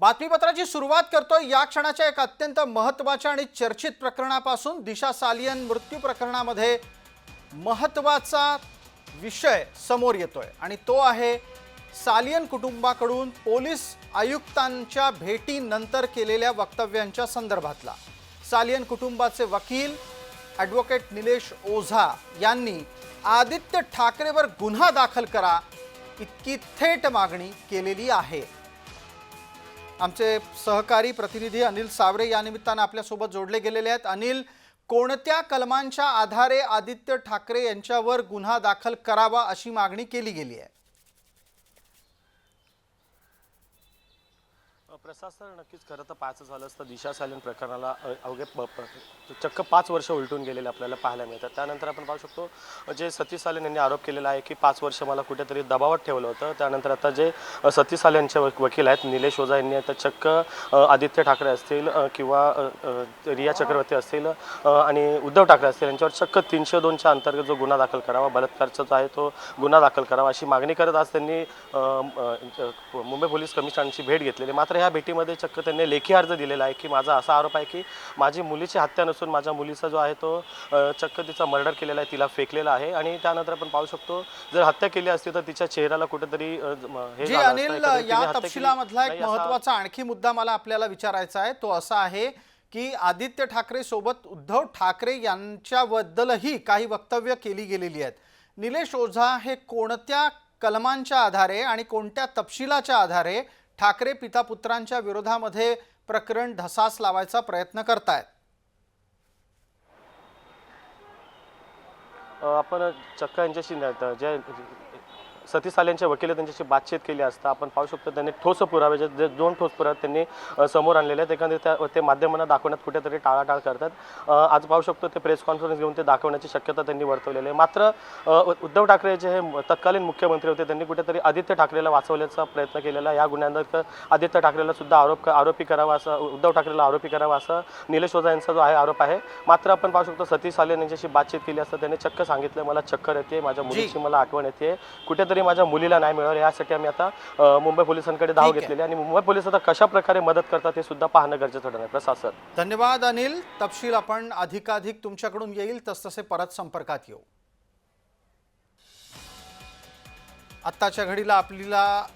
बातमीपत्राची सुरुवात करतोय. या क्षणाच्या एक अत्यंत महत्त्वाच्या आणि चर्चित प्रकरणापासून दिशा सालियन मृत्यू प्रकरणामध्ये महत्त्वाचा विषय समोर येतोय. आणि तो आहे सालियन कुटुंबाकडून पोलीस आयुक्तांच्या भेटीनंतर केलेल्या वक्तव्यांच्या संदर्भातला. सालियन कुटुंबाचे वकील ॲडव्होकेट निलेश ओझा यांनी आदित्य ठाकरेवर गुन्हा दाखल करा इतकी थेट मागणी केलेली आहे. आमचे सहकारी प्रतिनिधी अनिल सावरे या निमित्तानं आपल्यासोबत जोडले गेलेले आहेत. अनिल कोणत्या कलमांच्या आधारे आदित्य ठाकरे यांच्यावर गुन्हा दाखल करावा अशी मागणी केली गेली आहे? प्रसाद नक्कीच खरं तर पाहायचं झालं असतं. दिशा सालिन प्रकरणाला अवघे प- चक्क पाच वर्ष उलटून गेलेले आपल्याला पाहायला मिळतात. त्यानंतर आपण पाहू शकतो जे सतीश सालेन यांनी आरोप केलेला आहे की पाच वर्ष मला कुठेतरी दबावात ठेवलं होतं. त्यानंतर आता जे सतीश सालेंचे वकील आहेत निलेश ओझा यांनी आता चक्क आदित्य ठाकरे असतील किंवा रिया चक्रवर्ती असतील आणि उद्धव ठाकरे असतील यांच्यावर चक्क तीनशे दोनच्या अंतर्गत जो गुन्हा दाखल करावा बलात्कारचा जो आहे तो गुन्हा दाखल करावा अशी मागणी करत आज त्यांनी मुंबई पोलीस कमिशनरची भेट घेतलेली. मात्र ह्या भेटीमध्ये चक्क त्यांनी लेखी अर्ज दिलेला आहे की माझा असा आरोप आहे की माझी मुलीची हत्या नसून माझ्या मुलीचा जो आहे तो चक्क तिचा मर्डर केलेला आहे तिला फेकलेला आहे. आणि त्यानंतर आपण पाहू शकतो जर हत्या केली असती तर तिच्या चेहऱ्याला कुठेतरी हे अनिल या तपशिलामधला एक महत्त्वाचा आणखी मुद्दा मला आपल्याला विचारायचा आहे. तो असा आहे की आदित्य ठाकरे सोबत उद्धव ठाकरे यांच्याबद्दलही काही वक्तव्य केली गेलेली आहेत. निलेश ओझा हे कोणत्या कलमांच्या आधारे आणि कोणत्या तपशिलाच्या आधारे ठाकरे पिता पुत्रांच्या विरोधामध्ये प्रकरण ढसास लावायचा प्रयत्न करतायत. आपण चक्क यांच्याशी ज्या सतीश सालेंचे वकील त्यांच्याशी बातचीत केली असता आपण पाहू शकतो त्यांनी ठोस पुरावे जे जे दोन ठोस पुरावे त्यांनी समोर आणलेले आहेत. एखादे त्या ते माध्यमांना दाखवण्यात कुठेतरी टाळाटाळ करतात. आज पाहू शकतो ते प्रेस कॉन्फरन्स घेऊन ते दाखवण्याची शक्यता त्यांनी वर्तवलेली आहे. मात्र उद्धव ठाकरे जे हे तत्कालीन मुख्यमंत्री होते त्यांनी कुठेतरी आदित्य ठाकरेला वाचवण्याचा प्रयत्न केलेला. या गुन्ह्यांत आदित्य ठाकरेला सुद्धा आरोप आरोपी करावा असं उद्धव ठाकरेला आरोपी करावा असं निलेश ओझा यांचा जो आहे आरोप आहे. मात्र आपण पाहू शकतो सतीश सालेन यांच्याशी बातचीत केली असता त्यांनी चक्क सांगितलं मला चक्कर येते माझ्या मुलीची मला आठवण येते कुठेतरी माझ्या मुलीला नाही मिळालं यासाठी आम्ही आता मुंबई पोलिसांकडे धाव. घेतलेली आणि मुंबई पोलीस आता कशा प्रकारे मदत करतात हे सुद्धा पाहणं गरजेचं ठरणार आहे. प्रसाद सर. धन्यवाद अनिल. तपशील आपण अधिकाधिक तुमच्याकडून येईल. तसतसे परत संपर्कात येऊ. आत्ताच्या घडीला आपल्याला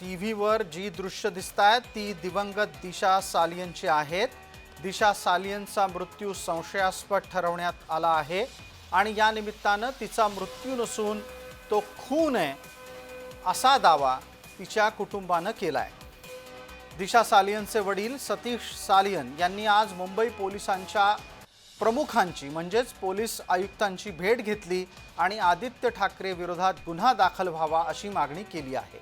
टी व्हीवर जी दृश्य दिसत आहेत ती दिवंगत दिशा सालियनची आहेत. दिशा सालियनचा मृत्यू संशयास्पद ठरवण्यात आला आहे. आणि या निमित्तानं तिचा मृत्यू नसून तो खून आहे असा दावा तिच्या कुटुंबानं केला आहे दिशा सालियनचे वडील सतीश सालियन यांनी आज मुंबई पोलिसांच्या प्रमुखांची म्हणजेच पोलीस आयुक्तांची भेट घेतली आणि आदित्य ठाकरे विरोधात गुन्हा दाखल व्हावा अशी मागणी केली आहे.